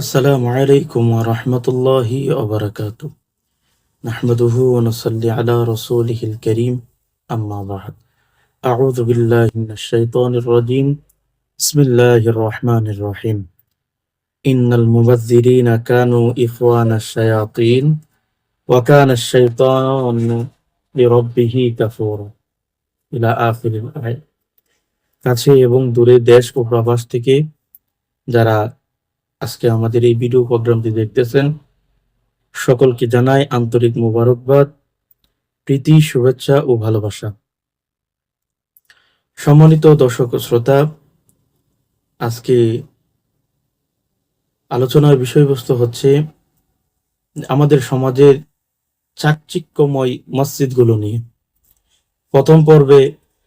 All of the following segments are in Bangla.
আসসালামু আলাইকুম ওয়া রাহমাতুল্লাহি ওয়া বারাকাতু নাহমাদুহু ওয়া নুসাল্লি আলা রাসূলিহিল কারীম, আম্মা বা'দ। আউযু বিল্লাহি মিনাশ শাইতানির রাজীম। বিসমিল্লাহির রহমানির রহিম। ইন্নাল মুবাযযিরিনা কানু ইখওয়ানাশ শায়াতিন ওয়া কানা আশ-শাইতানু লিরাব্বিহি কাফুরা। ইলা আখিরিল আয়াত। কাছে এবং দূরে দেশ ও প্রবাস থেকে যারা আজকে আমাদের এই ভিডিও প্রোগ্রামটি দেখতেছেন। সকলকে জানাই আন্তরিক মোবারকবাদ, প্রীতি, শুভেচ্ছা ও ভালোবাসা। সম্মানিত দর্শক শ্রোতা, আজকে আলোচনার বিষয়বস্তু হচ্ছে আমাদের সমাজের চাকচিক্যময় মসজিদগুলো নিয়ে। প্রথম পর্বে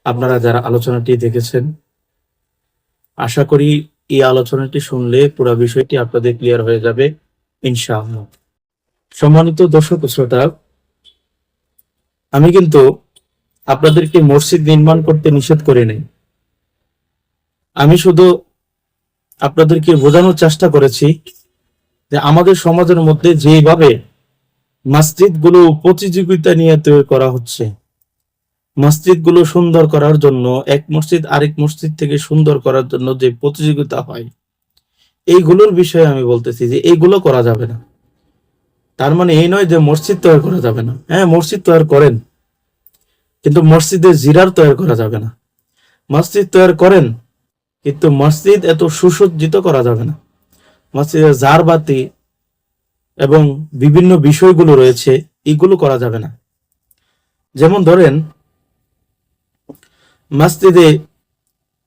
আপনারা যারা আলোচনাটি দেখেছেন, আশা করি এই আলোচনাটি শুনলে পুরো বিষয়টি আপনাদের ক্লিয়ার হয়ে যাবে, ইনশাআল্লাহ। সম্মানিত দর্শক শ্রোতা, আমি কিন্তু আপনাদেরকে মসজিদ নির্মাণ করতে নিষেধ করে নেই। আমি শুধু আপনাদেরকে বোঝানোর চেষ্টা করেছি যে আমাদের সমাজের মধ্যে যেভাবে মসজিদগুলো প্রতিযোগিতা নিয়ে তৈরি করা হচ্ছে মসজিদগুলো সুন্দর করার জন্য, এক মসজিদ আরেক মসজিদ থেকে সুন্দর করার জন্য যে প্রতিযোগিতা হয়, এইগুলোর বিষয়ে আমি বলতেছি যে এইগুলো করা যাবে না। তার মানে এই নয় যে মসজিদ তৈরি করা যাবে না। হ্যাঁ মসজিদ তৈরি করেন, কিন্তু মসজিদে জিরার তৈরি করা যাবে না। মসজিদ তৈরি করেন, কিন্তু মসজিদ এত সুসজ্জিত করা যাবে না। মসজিদে জার বাতি এবং বিভিন্ন বিষয়গুলো রয়েছে, এগুলো করা যাবে না। যেমন ধরেন মসজিদে,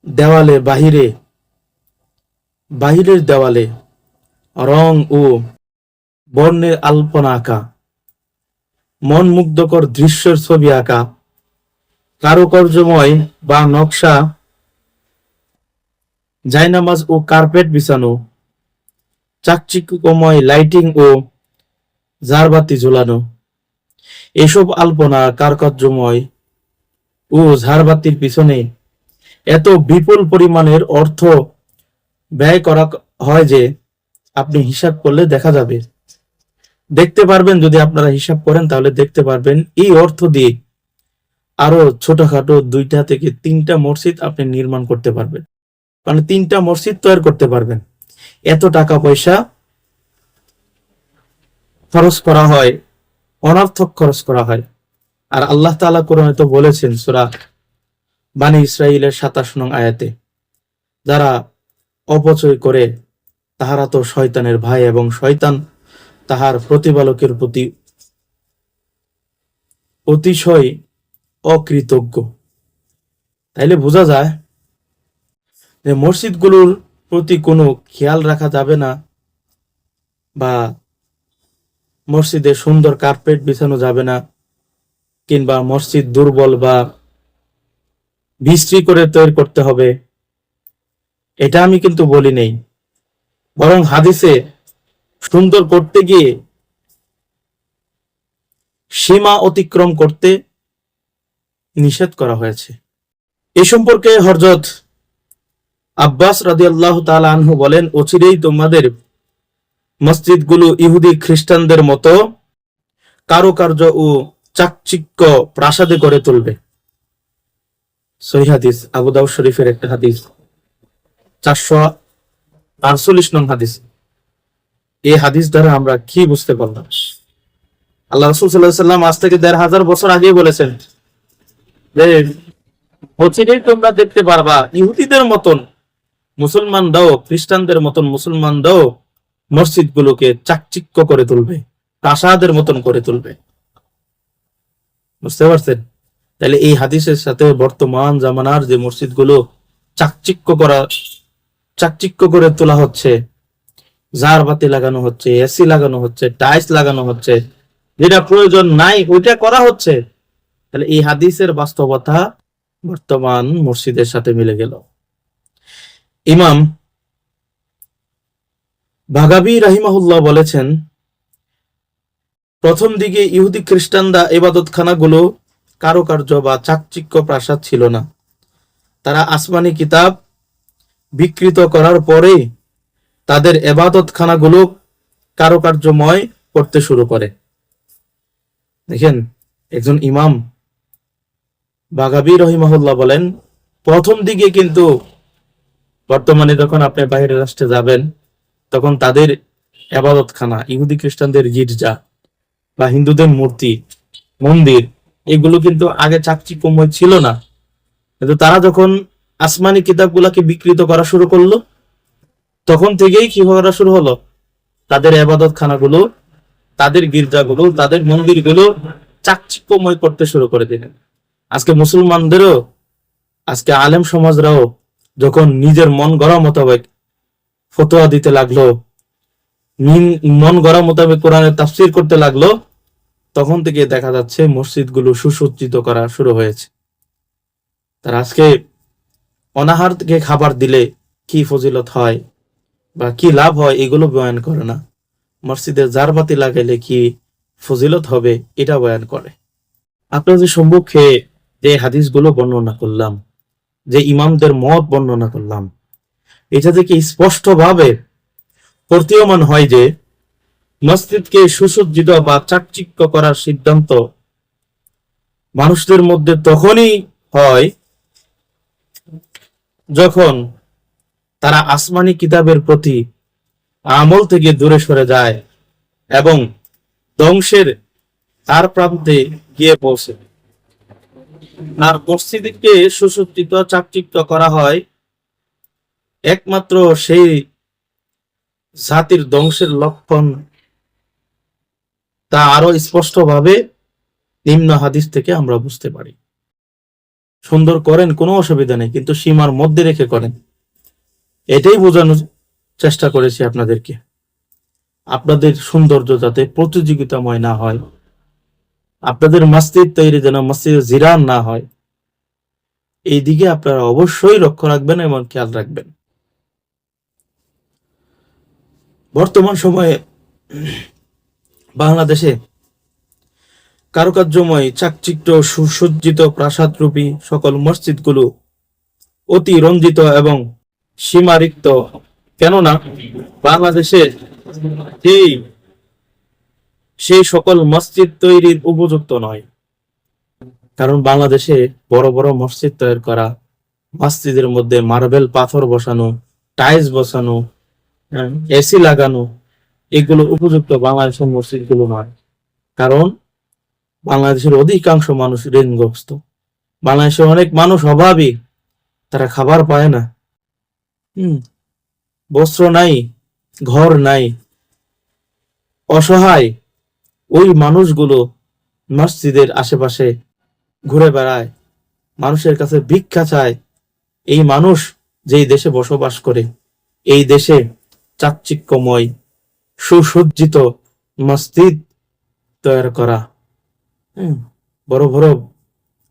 দেওয়ালে, বাহিরে, বাহিরের দেওয়ালে রং ও বর্ণের আলপনা আঁকা, মন মুগ্ধকর দৃশ্যের ছবি আঁকা, কারুকার্যময় বা নকশা, জায়নামাজ ও কার্পেট বিছানো, চাকচিক্যময় লাইটিং ও জারবাতি ঝুলানো। এসব আলপনা কারকার্যময় ও ঝাড়বাতির পিছনে এত বিপুল পরিমাণের অর্থ ব্যয় করা হয় যে আপনি হিসাব করলে দেখা যাবে। দেখতে পারবেন, যদি আপনারা হিসাব করেন তাহলে দেখতে পারবেন, এই অর্থ দিয়ে আরও ছোটখাটো দুইটা থেকে তিনটা মসজিদ আপনি নির্মাণ করতে পারবেন। মানে তিনটা মসজিদ তৈরি করতে পারবেন। এত টাকা পয়সা খরচ করা হয়, অনর্থক খরচ করা হয়। আর আল্লাহ তাআলা কোরআনে তো বলেছেন সূরা বানি ইসরাইলের সাতাশ নং আয়াতে, যারা অপচয় করে তাহারা তো শয়তানের ভাই এবং শয়তান তাহার প্রতিপালকের প্রতি অতিশয় অকৃতজ্ঞ। তাইলে বোঝা যায় যে মসজিদগুলোর প্রতি কোনো খেয়াল রাখা যাবে না বা মসজিদে সুন্দর কার্পেট বিছানো যাবে না। কিংবা মসজিদ দুর্বল বা বিশ্রী করে তৈরি করতে হবে, এটা আমি কিন্তু বলি নেই। বরং হাদিসে সুন্দর করতে গিয়ে সীমা অতিক্রম করতে নিষেধ করা হয়েছে। এ সম্পর্কে হরজত আব্বাস রাজি আল্লাহ আনহু বলেন, অচিরেই তোমাদের মসজিদগুলো ইহুদি খ্রিস্টানদের মতো কারুকার্য ও চাকচিক্য প্রাসাদে করে তুলবে। সহি হাদিস, আবু দাউদ শরীফের একটা হাদিস। চারশো আটচল্লিশ নং হাদিস। এই হাদিস দ্বারা আমরা কি বুঝতে পারলাম? আল্লাহ রসুল সাল্লাম আজ থেকে দেড় হাজার বছর আগেই বলেছেন যে অচিরেই তোমরা দেখতে পারবা, ইহুদিদের মতন মুসলমান দাও, খ্রিস্টানদের মতন মুসলমান দাও মসজিদ গুলোকে চাকচিক্য করে তুলবে, প্রাসাদের মতন করে তুলবে। বুঝতে পারছেন? তাহলে এই হাদিসের সাথে বর্তমান জামানার যে মসজিদগুলো চাকচিক্য করা, চাকচিক্য করে তোলা হচ্ছে, জার বাতি লাগানো হচ্ছে, এসি লাগানো হচ্ছে, টাইলস লাগানো হচ্ছে, যেটা প্রয়োজন নাই, ওইটা করা হচ্ছে। তাহলে এই হাদিসের বাস্তবতা বর্তমান মসজিদের সাথে মিলে গেল। ইমাম ভাগাবি রাহিমাহুল্লাহ বলেছেন প্রথম দিকে ইহুদি খ্রিস্টানরা এবাদতখানাগুলো, কারুকার্য বা চাকচিক্য প্রাসাদ ছিল না। তারা আসমানি কিতাব বিকৃত করার পরে তাদের এবাদত খানাগুলো কারুকার্যময় করতে শুরু করে। দেখেন, একজন ইমাম বাগাবি রহিমাহুল্লাহ বলেন, প্রথম দিকে কিন্তু বর্তমানে যখন আপনি বাইরের রাষ্ট্রে যাবেন, তখন তাদের এবাদতখানা, ইহুদি খ্রিস্টানদের গির্জা বা হিন্দুদের মূর্তি, মন্দির, এগুলো কিন্তু আগে চাকচিক্যময় ছিল না। কিন্তু তারা যখন আসমানি কিতাবগুলাকে বিকৃত করা শুরু করল, তখন থেকেই কি করা শুরু হলো? তাদের আবাদত খানাগুলো তাদের গির্জাগুলো, তাদের মন্দিরগুলো চাকচিক্যময় করতে শুরু করে দিলেন। আজকে মুসলমানদেরও, আজকে আলেম সমাজরাও যখন নিজের মন গড়া মোতাবেক ফতোয়া দিতে লাগল মিন- মন গড়া মোতাবেক কোরআনের তাফসির করতে লাগল তখন থেকে দেখা যাচ্ছে মসজিদগুলো সুসজ্জিত করা শুরু হয়েছে। তার আজকে অনাহার থেকে খাবার দিলে কি ফজিলত হয় বা কি লাভ হয় এগুলো বয়ান করে না। মসজিদে জারবাতি লাগাইলে কি ফজিলত হবে এটা বয়ান করে। আপনাদের সম্মুখে যে হাদিসগুলো বর্ণনা করলাম, যে ইমামদের মত বর্ণনা করলাম, এটা থেকে স্পষ্টভাবে প্রতীয়মান হয় যে মসজিদকে সুসজ্জিত বা চাকচিক্য করার সিদ্ধান্ত মানুষদের মধ্যে তখনই হয় যখন তারা আসমানি কিতাবের প্রতি আমল থেকে দূরে সরে যায় এবং ধ্বংসের তার প্রান্তে গিয়ে পৌঁছে। আর মসজিদকে সুসজ্জিত, চাকচিক্য করা হয় একমাত্র সেই জাতির ধ্বংসের লক্ষণ তা আরও স্পষ্টভাবে নিম্ন হাদিস থেকে আমরা বুঝতে পারি। সুন্দর করেন, কোনো অসুবিধা নেই, কিন্তু সীমার মধ্যে রেখে করেন। এটাই বোঝানোর চেষ্টা করেছি আপনাদেরকে। আপনাদের সৌন্দর্য যাতে প্রতিযোগিতাময় না হয়, আপনাদের মসজিদ তৈরি যেন মসজিদ জিরান না হয়, এই দিকে আপনারা অবশ্যই লক্ষ্য রাখবেন এবং খেয়াল রাখবেন। বর্তমান সময়ে বাংলাদেশে কারুকার্যময়, চাকচিক্য, সুসজ্জিত, প্রাসাদরূপী সকল মসজিদগুলো অতি রঞ্জিত এবং সীমারিক্ত। কেননা বাংলাদেশে সেই সেই সকল মসজিদ তৈরির উপযুক্ত নয়। কারণ বাংলাদেশে বড় বড় মসজিদ তৈরি করা, মসজিদের মধ্যে মার্বেল পাথর বসানো, টাইলস বসানো এসি লাগানো এগুলো উপযুক্ত বাংলাদেশের মসজিদগুলো নয়। কারণ বাংলাদেশের অধিকাংশ মানুষ ঋণগ্রস্ত। বাংলাদেশের অনেক মানুষ অভাবী, তারা খাবার পায় না। হুম, বস্ত্র নাই, ঘর নাই, অসহায়, ওই মানুষগুলো মসজিদের আশেপাশে ঘুরে বেড়ায়, মানুষের কাছে ভিক্ষা চায়। এই মানুষ যেই দেশে বসবাস করে, এই দেশে চাকচিক্যময় সুসজ্জিত মসজিদ তৈরি করা। বড় বড়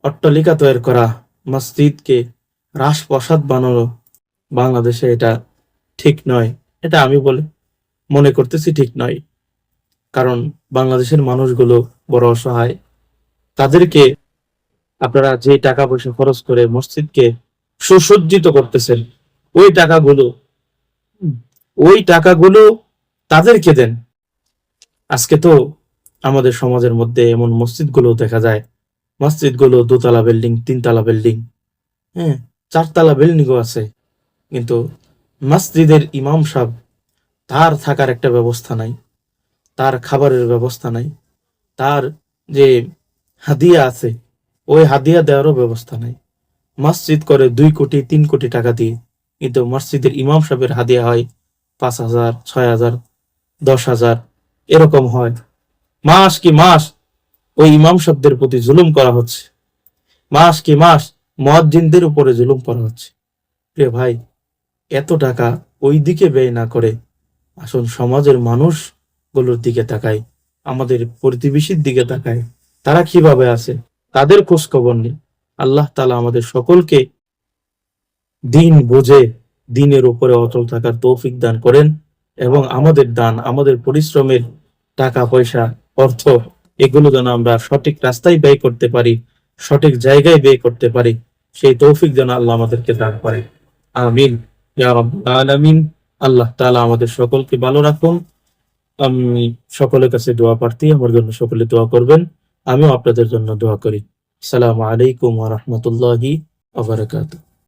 অট্টালিকা তৈরি করা মসজিদকে রাজপ্রসাদ বানানো বাংলাদেশে এটা ঠিক নয়। এটা আমি বলে মনে করতেছি ঠিক নয়। কারণ বাংলাদেশের মানুষগুলো বড় অসহায়। তাদেরকে আপনারা যে টাকা পয়সা খরচ করে মসজিদকে সুসজ্জিত করতেছেন, ওই টাকাগুলো ওই টাকাগুলো তাদেরকে দেন। আজকে তো আমাদের সমাজের মধ্যে এমন মসজিদগুলো দেখা যায়। মসজিদগুলো দোতলা বিল্ডিং, তিনতলা বিল্ডিং হ্যাঁ চারতলা বিল্ডিংও আছে। কিন্তু মসজিদের ইমাম সাহেব, তার থাকার একটা ব্যবস্থা নাই, তার খাবারের ব্যবস্থা নাই, তার যে হাদিয়া আছে, ওই হাদিয়া দেওয়ারও ব্যবস্থা নাই। মসজিদ করে দুই কোটি, তিন কোটি টাকা দিয়ে, কিন্তু মসজিদের ইমাম সাহেবের হাদিয়া হয় পাঁচ হাজার, ছয় হাজার দশ হাজার, এরকম হয়। মাস কি মাস ওই ইমাম শব্দের প্রতি জুলুম করা হচ্ছে। মাস কি মাস মহাজিনদের উপরে জুলুম করা হচ্ছে। প্রিয় ভাই, এত টাকা ওই দিকে ব্যয় না করে আসুন সমাজের মানুষগুলোর দিকে তাকাই, আমাদের প্রতিবেশীর দিকে তাকাই। তারা কীভাবে আছে? তাদের খোঁজ খবর নেই আল্লাহ তালা আমাদের সকলকে দিন বুঝে দিনের উপরে অটল থাকার তৌফিক দান করেন। এবং আমাদের দান, আমাদের পরিশ্রমের টাকা, পয়সা, অর্থ, এগুলো যেন আমরা সঠিক রাস্তায় ব্যয় করতে পারি, সঠিক জায়গায় ব্যয় করতে পারি, সেই তৌফিক যেন আল্লাহ আমাদেরকে দান করে। আমিন। আলামিন। আল্লাহ তাআলা আমাদের সকলকে ভালো রাখুন। আমি সকলের কাছে দোয়া প্রার্থী, আমার জন্য সকলে দোয়া করবেন। আমিও আপনাদের জন্য দোয়া করি। সালাম আলাইকুম রাহমাতুল্লাহি ওয়া বারাকাতুহু।